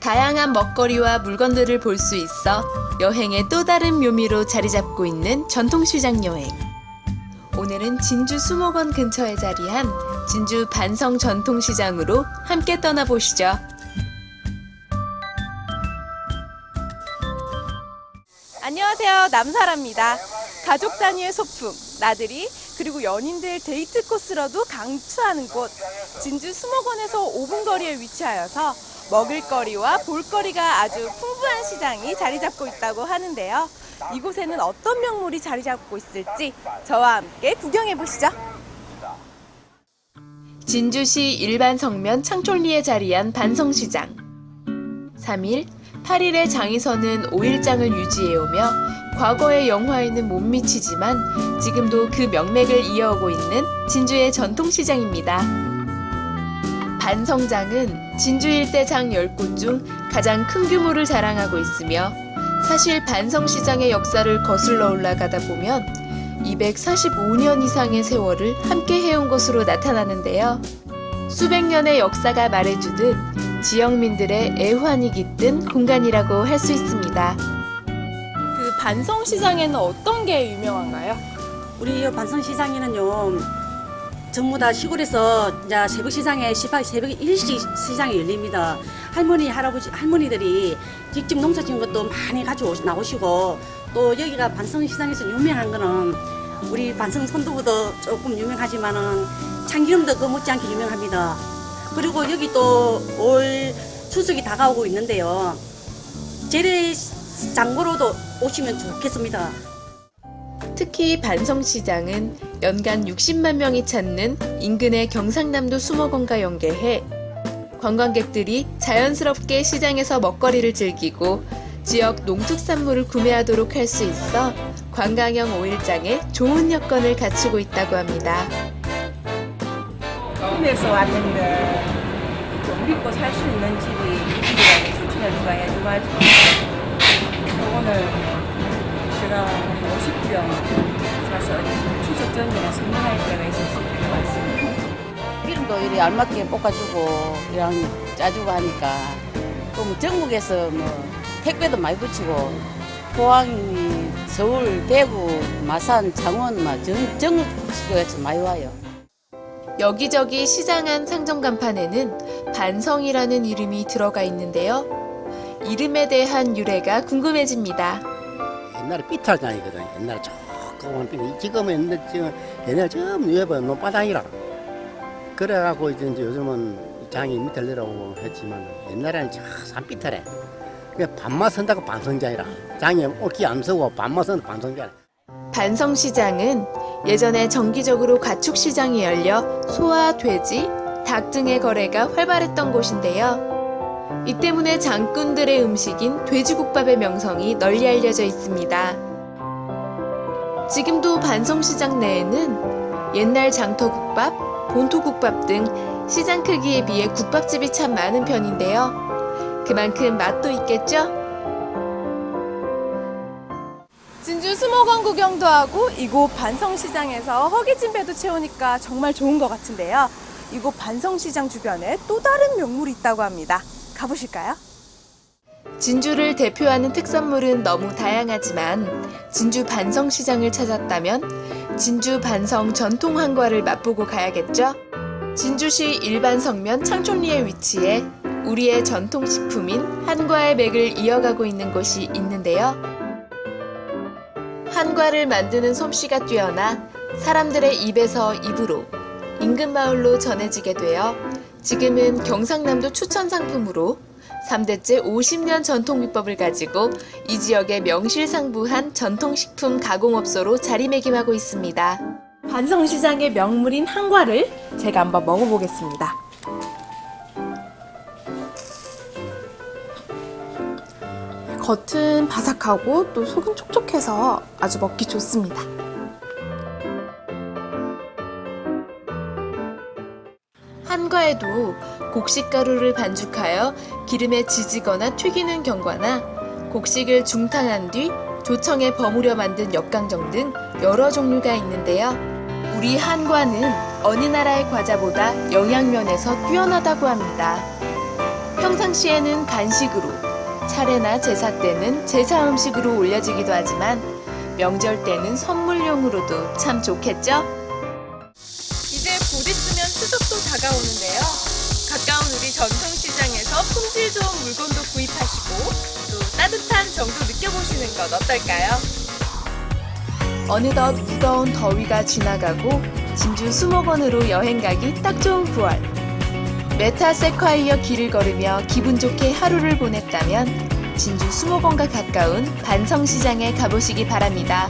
다양한 먹거리와 물건들을 볼 수 있어 여행의 또 다른 묘미로 자리 잡고 있는 전통시장 여행. 오늘은 진주 수목원 근처에 자리한 진주 반성 전통시장으로 함께 떠나보시죠. 안녕하세요. 남사라입니다. 가족 단위의 소풍, 나들이, 그리고 연인들 데이트 코스로도 강추하는 곳, 진주 수목원에서 5분 거리에 위치하여서 먹을거리와 볼거리가 아주 풍부한 시장이 자리 잡고 있다고 하는데요. 이곳에는 어떤 명물이 자리 잡고 있을지 저와 함께 구경해 보시죠. 진주시 일반 성면 창촌리에 자리한 반성시장. 3일, 8일의 장이서는 5일장을 유지해오며 과거의 영화에는 못 미치지만 지금도 그 명맥을 이어오고 있는 진주의 전통시장입니다. 반성장은 진주 일대 장 10곳 중 가장 큰 규모를 자랑하고 있으며 사실 반성시장의 역사를 거슬러 올라가다 보면 245년 이상의 세월을 함께 해온 것으로 나타나는데요. 수백 년의 역사가 말해주듯 지역민들의 애환이 깃든 공간이라고 할 수 있습니다. 그 반성시장에는 어떤 게 유명한가요? 우리 반성시장에는요 전부 다 시골에서 이제 새벽 시장에 시파- 새벽 일시 시장이 열립니다. 할머니 할아버지 할머니들이 직접 농사 지은 것도 많이 가지고 오시- 나오시고 또 여기가 반성 시장에서 유명한 거는 우리 반성 선두부도 조금 유명하지만은 참기름도 그 못지않게 유명합니다. 그리고 여기 또 올 추석이 다가오고 있는데요. 재래 장보러도 오시면 좋겠습니다. 특히 반성시장은 연간 60만 명이 찾는 인근의 경상남도 수목원과 연계해 관광객들이 자연스럽게 시장에서 먹거리를 즐기고 지역 농특산물을 구매하도록 할 수 있어 관광형 5일장에 좋은 여건을 갖추고 있다고 합니다. 꿈에서 왔는데 좀 믿고 살 수 있는 집이 이 집이라고 추천해 주가 해줘가지고 오늘 제가 한50 병 사서 추석 전에 선물할 때가 있어서 이렇게 왔습니다. 기름도 이리 알맞게 볶아주고 그냥 짜주고 하니까 그럼 전국에서 뭐 택배도 많이 붙이고 포항이 서울 대구 마산 창원 막 전, 전국에서 많이 와요. 여기저기 시장 안 상점 간판에는 반성이라는 이름이 들어가 있는데요. 이름에 대한 유래가 궁금해집니다. 옛날에 삐탈장이거든. 옛날에 조그만 삐 지금은 근데 지금 옛날 좀 위에봐 논바닥이라. 그래갖고 이제 이제 요즘은 장이 밑을 내려오고 했지만 옛날에는 저 산 삐탈해. 그 반만 선다고 반성장이라. 장이 올기 안 서고 반만 선다 반성장. 반성시장은 예전에 정기적으로 가축시장이 열려 소와 돼지, 닭 등의 거래가 활발했던 곳인데요. 이 때문에 장꾼들의 음식인 돼지국밥의 명성이 널리 알려져 있습니다. 지금도 반성시장 내에는 옛날 장터국밥, 본토국밥 등 시장 크기에 비해 국밥집이 참 많은 편인데요. 그만큼 맛도 있겠죠? 진주 수목원 구경도 하고 이곳 반성시장에서 허기진 배도 채우니까 정말 좋은 것 같은데요. 이곳 반성시장 주변에 또 다른 명물이 있다고 합니다. 가보실까요? 진주를 대표하는 특산물은 너무 다양하지만 진주 반성 시장을 찾았다면 진주 반성 전통 한과를 맛보고 가야겠죠? 진주시 일반 성면 창촌리에 위치해 우리의 전통 식품인 한과의 맥을 이어가고 있는 곳이 있는데요. 한과를 만드는 솜씨가 뛰어나 사람들의 입에서 입으로 인근 마을로 전해지게 되어 지금은 경상남도 추천 상품으로 3대째 50년 전통 비법을 가지고 이 지역의 명실상부한 전통식품 가공업소로 자리매김하고 있습니다. 반성시장의 명물인 한과를 제가 한번 먹어보겠습니다. 겉은 바삭하고 또 속은 촉촉해서 아주 먹기 좋습니다. 한과에도 곡식가루를 반죽하여 기름에 지지거나 튀기는 경과나 곡식을 중탕한 뒤 조청에 버무려 만든 역강정 등 여러 종류가 있는데요. 우리 한과는 어느 나라의 과자보다 영양면에서 뛰어나다고 합니다. 평상시에는 간식으로, 차례나 제사 때는 제사 음식으로 올려지기도 하지만 명절 때는 선물용으로도 참 좋겠죠? 곧 있으면 추석도 다가오는데요. 가까운 우리 전통시장에서 품질 좋은 물건도 구입하시고 또 따뜻한 정도 느껴보시는 것 어떨까요? 어느덧 무더운 더위가 지나가고 진주 수목원으로 여행 가기 딱 좋은 9월. 메타 세콰이어 길을 걸으며 기분 좋게 하루를 보냈다면 진주 수목원과 가까운 반성시장에 가보시기 바랍니다.